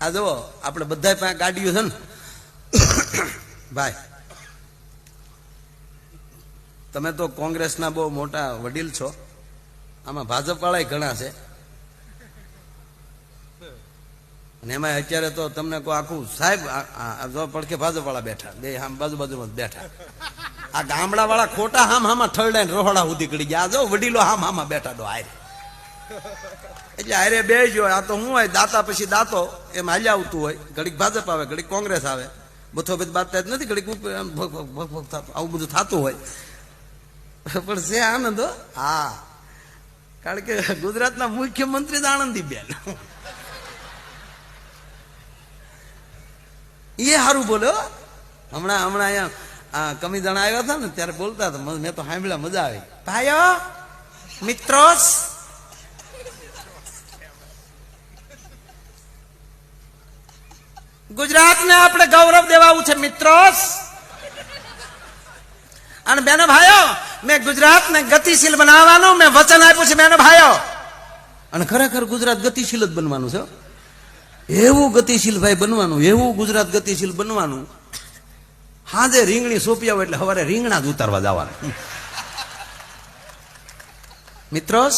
આ જુઓ, આપણે બધા પાસે ગાડીઓ છે ને. ભાઈ, તમે તો કોંગ્રેસના બહુ મોટા વડીલ છો. આમાં ભાજપ વાળા ઘણા છે. અને એમાં અત્યારે તો તમને કોઈ આખું સાહેબ પડખે ભાજપ વાળા બેઠા, બે આમ બાજુ બાજુમાં બેઠા. આ ગામડા વાળા ખોટા હામ હામાં ઠરડાઈને રોહડા સુધી કડી ગયા. જો વડીલો હામ હામાં બેઠા દો આરે એટલે આરે બે જો આ તો હું હોય, દાતા પછી દાતો, એમ હાલ્યા આવતું હોય. ઘડીક ભાજપ આવે, ઘડીક કોંગ્રેસ આવે. બથો બધ બાતતા નથી, ઘડીક થતું આવું બધું થતું હોય. પણ છે આનંદ, હા? કારણ કે ગુજરાતના મુખ્યમંત્રી જ આનંદીબેન. એ સારું બોલ્યો હમણાં હમણાં અહીંયા, આ કમી જણા આવ્યા હતા ને, ત્યારે બોલતા હતા. મેં તો સાંભળ્યા, મજા આવી. ભાઈઓ મિત્રોસ ગુજરાતને આપણે ગૌરવ દેવાવું છે મિત્રોસ અને બેનો ભાઈઓ, મેં ગુજરાતને ગતિશીલ બનાવવાનું, મેં વચન આપ્યું છે, બેનો ભાઈઓ. અને ખરેખર ગુજરાત ગતિશીલ જ બનવાનું છે. એવું ગતિશીલ ભાઈ બનવાનું, એવું ગુજરાત ગતિશીલ બનવાનું. હાજે રીંગણી સોંપી આવે એટલે સવારે રીંગણા જ ઉતારવા જવાના. મિત્રોસ